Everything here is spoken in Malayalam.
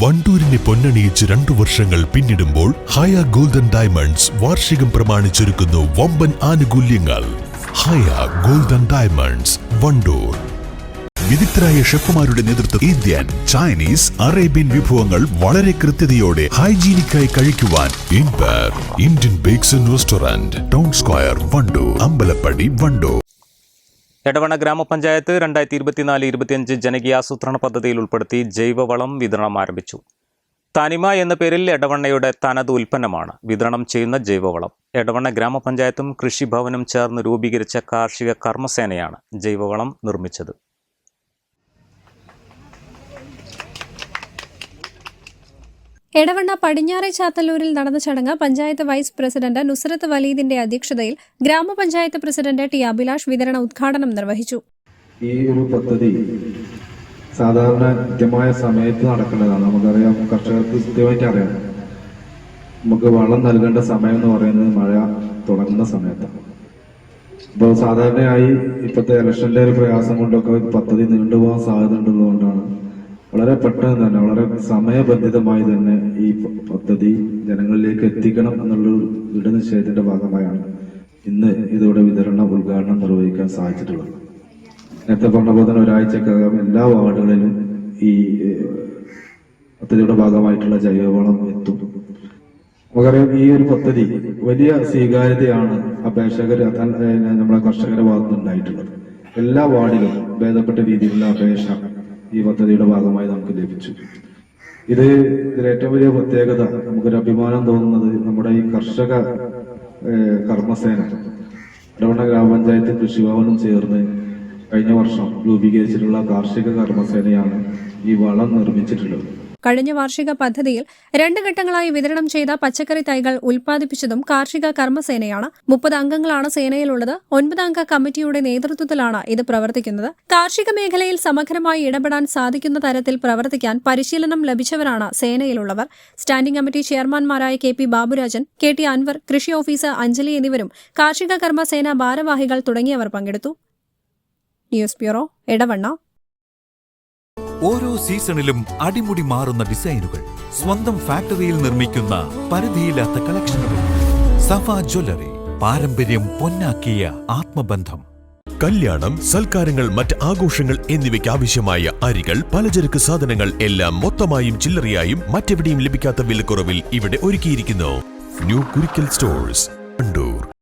വണ്ടൂരിനെ പൊന്നണിയിച്ച് രണ്ടു വർഷങ്ങൾ പിന്നിടുമ്പോൾ ഹയ ഗോൾഡൻ ഡയമണ്ട്സ് വാർഷികം പ്രമാണിച്ചൊരുക്കുന്നു വമ്പൻ ആനുകൂല്യങ്ങൾ. Haya golden diamonds Wandoor. വിദഗ്ധരായ ഷെഫുമാരുടെ നേതൃത്വം ഇന്ത്യൻ ചൈനീസ് അറേബ്യൻ വിഭവങ്ങൾ വളരെ കൃത്യതയോടെ ഹൈജീനിക്കായി കഴിക്കുവാൻ ഇൻപർ Indian bakes restaurant town square Wandoor Ambalappadi Wandoor. Edavanna ഗ്രാമപഞ്ചായത്ത് രണ്ടായിരത്തി ഇരുപത്തിനാല് ഇരുപത്തിയഞ്ച് ജനകീയാസൂത്രണ പദ്ധതിയിൽ ഉൾപ്പെടുത്തി ജൈവവളം വിതരണം ആരംഭിച്ചു. തനിമ എന്ന പേരിൽ എടവണ്ണയുടെ തനത് ഉൽപ്പന്നമാണ് വിതരണം ചെയ്യുന്ന ജൈവവളം. എടവണ്ണ ഗ്രാമപഞ്ചായത്തും കൃഷിഭവനും ചേർന്ന് രൂപീകരിച്ച കാർഷിക കർമ്മസേനയാണ് ജൈവവളം നിർമ്മിച്ചത്. എടവണ്ണ പടിഞ്ഞാറെ ചാത്തല്ലൂരിൽ നടന്ന ചടങ്ങ് പഞ്ചായത്ത് വൈസ് പ്രസിഡന്റ് നുസ്രത്ത് വലീദിന്റെ അധ്യക്ഷതയിൽ ഗ്രാമപഞ്ചായത്ത് പ്രസിഡന്റ് ടി അഭിലാഷ് വിതരണ ഉദ്ഘാടനം നിർവഹിച്ചു. ഈ ഒരു പദ്ധതി സാധാരണ കൃത്യമായ സമയത്ത് നടക്കേണ്ടതാണ്. നമുക്കറിയാം കർഷകർക്ക് കൃത്യമായിട്ട് അറിയാം. നമുക്ക് വളം നൽകേണ്ട സമയം എന്ന് പറയുന്നത് മഴ തുടങ്ങുന്ന സമയത്താണ്. ഇപ്പോൾ സാധാരണയായി ഇപ്പോഴത്തെ ഇലക്ഷന്റെ ഒരു പ്രയാസം കൊണ്ടൊക്കെ പദ്ധതി നീണ്ടുപോകാൻ സാധ്യത ഉള്ളതുകൊണ്ടാണ് വളരെ പെട്ടെന്ന് തന്നെ വളരെ സമയബന്ധിതമായി തന്നെ ഈ പദ്ധതി ജനങ്ങളിലേക്ക് എത്തിക്കണം എന്നുള്ള ദൃഢനിശ്ചയത്തിന്റെ ഭാഗമായാണ് ഇന്ന് ഇതോടെ വിതരണ ഉദ്ഘാടനം നിർവഹിക്കാൻ സാധിച്ചിട്ടുള്ളത്. നേരത്തെ പറഞ്ഞ പോലെ തന്നെ ഒരാഴ്ചക്കകം എല്ലാ വാർഡുകളിലും ഈ പദ്ധതിയുടെ ഭാഗമായിട്ടുള്ള ജൈവവളം എത്തും. നമുക്കറിയാം ഈ ഒരു പദ്ധതി വലിയ സ്വീകാര്യതയാണ് അപേക്ഷകർ നമ്മുടെ കർഷകരുടെ ഭാഗത്തുനിന്നുണ്ടായിട്ടുള്ളത്. എല്ലാ വാർഡിലും ഭേദപ്പെട്ട രീതിയിലുള്ള അപേക്ഷ ഈ പദ്ധതിയുടെ ഭാഗമായി നമുക്ക് ലഭിച്ചു. ഇത് ഇതിൽ ഏറ്റവും വലിയ പ്രത്യേകത നമുക്കൊരു അഭിമാനം തോന്നുന്നത് നമ്മുടെ ഈ കർഷക കർമ്മസേന ഇടവണ്ണ ഗ്രാമപഞ്ചായത്തും കൃഷിഭവനും ചേർന്ന് കഴിഞ്ഞ വർഷം രൂപീകരിച്ചിട്ടുള്ള കാർഷിക കർമ്മസേനയാണ് ഈ വളം നിർമ്മിച്ചിട്ടുള്ളത്. കഴിഞ്ഞ വാർഷിക പദ്ധതിയിൽ രണ്ട് ഘട്ടങ്ങളായി വിതരണം ചെയ്ത പച്ചക്കറി തൈകൾ ഉൽപ്പാദിപ്പിച്ചതും കാർഷിക കർമ്മസേനയാണ്. മുപ്പത് അംഗങ്ങളാണ് സേനയിലുള്ളത്. ഒൻപതംഗ കമ്മിറ്റിയുടെ നേതൃത്വത്തിലാണ് ഇത് പ്രവർത്തിക്കുന്നത്. കാർഷിക മേഖലയിൽ സമഗ്രമായി ഇടപെടാൻ സാധിക്കുന്ന തരത്തിൽ പ്രവർത്തിക്കാൻ പരിശീലനം ലഭിച്ചവരാണ് സേനയിലുള്ളവർ. Standing committee ചെയർമാൻമാരായ K P Baburajan K T Anwar കൃഷി ഓഫീസർ അഞ്ജലി എന്നിവരും കാർഷിക കർമ്മസേന ഭാരവാഹികൾ തുടങ്ങിയവർ പങ്കെടുത്തു. News bureau Edavanna. ഓരോ സീസണിലും അടിമുടി മാറുന്ന ഡിസൈനുകൾ സ്വന്തം ഫാക്ടറിയിൽ നിർമ്മിക്കുന്ന പരിധിയില്ലാത്ത കളക്ഷനുകൾ. സഫ ജ്വല്ലറി പാരമ്പര്യം പൊന്നാക്കിയ ആത്മബന്ധം. കല്യാണം സൽക്കാരങ്ങൾ മറ്റ് ആഘോഷങ്ങൾ എന്നിവയ്ക്ക് ആവശ്യമായ അരികൾ പലചരക്ക് സാധനങ്ങൾ എല്ലാം മൊത്തമായും ചില്ലറയായും മറ്റെവിടെയും ലഭിക്കാത്ത വിലക്കുറവിൽ ഇവിടെ ഒരുക്കിയിരിക്കുന്നു. New Kurikkal stores Kandoor